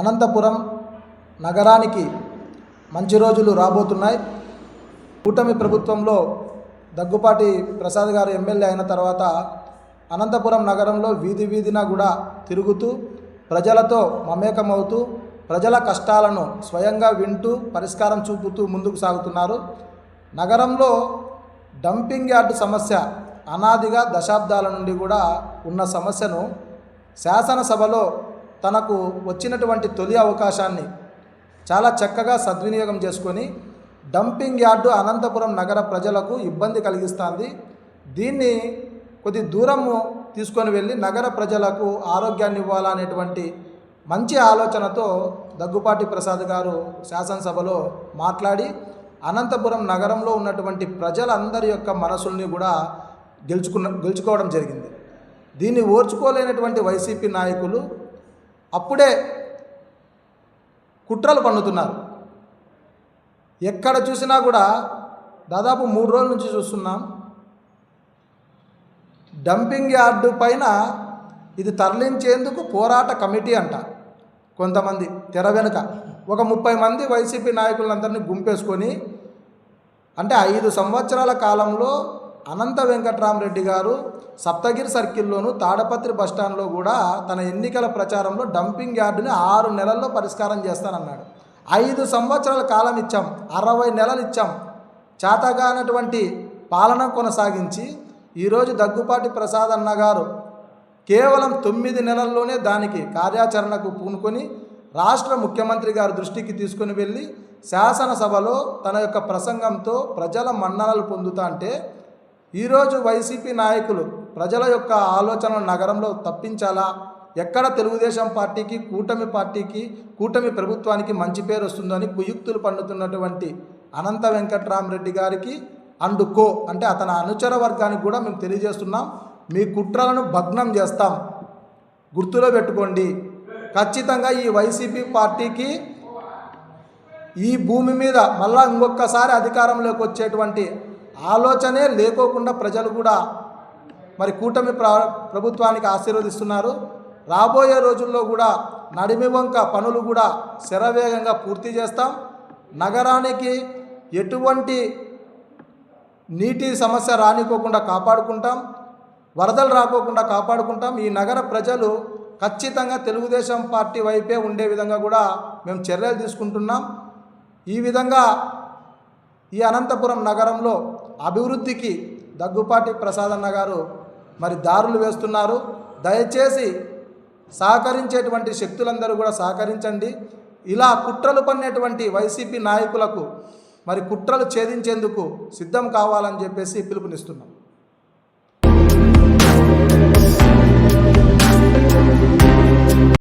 అనంతపురం నగరానికి మంచి రోజులు రాబోతున్నాయి. కూటమి ప్రభుత్వంలో దగ్గుపాటి ప్రసాద్ గారు ఎమ్మెల్యే అయిన తర్వాత అనంతపురం నగరంలో వీధి వీధిన కూడా తిరుగుతూ ప్రజలతో మమేకమవుతూ ప్రజల కష్టాలను స్వయంగా వింటూ పరిష్కారం చూపుతూ ముందుకు సాగుతున్నారు. నగరంలో డంపింగ్ యార్డు సమస్య అనాదిగా దశాబ్దాల నుండి కూడా ఉన్న సమస్యను శాసనసభలో తనకు వచ్చినటువంటి తొలి అవకాశాన్ని చాలా చక్కగా సద్వినియోగం చేసుకొని డంపింగ్ యార్డు అనంతపురం నగర ప్రజలకు ఇబ్బంది కలిగిస్తుంది. దీన్ని కొద్ది దూరము తీసుకొని వెళ్ళి నగర ప్రజలకు ఆరోగ్యాన్ని ఇవ్వాలనేటువంటి మంచి ఆలోచనతో దగ్గుపాటి ప్రసాద్ గారు శాసనసభలో మాట్లాడి అనంతపురం నగరంలో ఉన్నటువంటి ప్రజలందరి యొక్క మనసుల్ని కూడా గెలుచుకున్న గెలుచుకోవడం జరిగింది. దీన్ని ఓర్చుకోలేనటువంటి వైసీపీ నాయకులు అప్పుడే కుట్రలు పన్నుతున్నారు. ఎక్కడ చూసినా కూడా దాదాపు మూడు రోజుల నుంచి చూస్తున్నాం. డంపింగ్ యార్డు పైన ఇది తరలించేందుకు పోరాట కమిటీ అంట కొంతమంది తెర వెనుక. ఒక ముప్పై మంది వైసీపీ నాయకులందరినీ గుంపేసుకొని అంటే ఐదు సంవత్సరాల కాలంలో అనంత వెంకట్రామరెడ్డి గారు సప్తగిరి సర్కిల్లోను తాడపత్రి బస్టాండ్లో కూడా తన ఎన్నికల ప్రచారంలో డంపింగ్ యార్డుని ఆరు నెలల్లో పరిష్కారం చేస్తానన్నాడు. ఐదు సంవత్సరాల కాలం ఇచ్చాం అరవై నెలలు ఇచ్చాం. చేతగానటువంటి పాలన కొనసాగించి ఈరోజు దగ్గుపాటి ప్రసాద్ అన్న గారు కేవలం తొమ్మిది నెలల్లోనే దానికి కార్యాచరణకు పూనుకొని రాష్ట్ర ముఖ్యమంత్రి గారి దృష్టికి తీసుకుని వెళ్ళి శాసనసభలో తన యొక్క ప్రసంగంతో ప్రజల మన్ననలు పొందుతా అంటే ఈరోజు వైసీపీ నాయకులు ప్రజల యొక్క ఆలోచనలు నగరంలో తప్పించాలా? ఎక్కడ తెలుగుదేశం పార్టీకి కూటమి పార్టీకి కూటమి ప్రభుత్వానికి మంచి పేరు వస్తుందని కుయుక్తులు పండుతున్నటువంటి అనంత వెంకట్రామరెడ్డి గారికి అండ్ కో అంటే అతని అనుచర వర్గానికి కూడా మేము తెలియజేస్తున్నాం. మీ కుట్రలను భగ్నం చేస్తాం. గుర్తులో పెట్టుకోండి. ఖచ్చితంగా ఈ వైసీపీ పార్టీకి ఈ భూమి మీద మళ్ళా ఇంకొకసారి అధికారంలోకి వచ్చేటువంటి ఆలోచనే లేకోకుండా ప్రజలు కూడా మరి కూటమి ప్ర ప్రభుత్వానికి ఆశీర్వదిస్తున్నారు. రాబోయే రోజుల్లో కూడా నడిమి వంక పనులు కూడా శరవేగంగా పూర్తి చేస్తాం. నగరానికి ఎటువంటి నీటి సమస్య రానికోకుండా కాపాడుకుంటాం. వరదలు రాకోకుండా కాపాడుకుంటాం. ఈ నగర ప్రజలు ఖచ్చితంగా తెలుగుదేశం పార్టీ వైపే ఉండే విధంగా కూడా మేము చర్యలు తీసుకుంటున్నాం. ఈ విధంగా ఈ అనంతపురం నగరంలో అభివృద్ధికి దగ్గుపాటి ప్రసాదన్న గారు మరి దారులు వేస్తున్నారు. దయచేసి సహకరించేటువంటి శక్తులందరూ కూడా సహకరించండి. ఇలా కుట్రలు పన్నేటువంటి వైసీపీ నాయకులకు మరి కుట్రలు ఛేదించేందుకు సిద్ధం కావాలని చెప్పేసి పిలుపునిస్తున్నాం.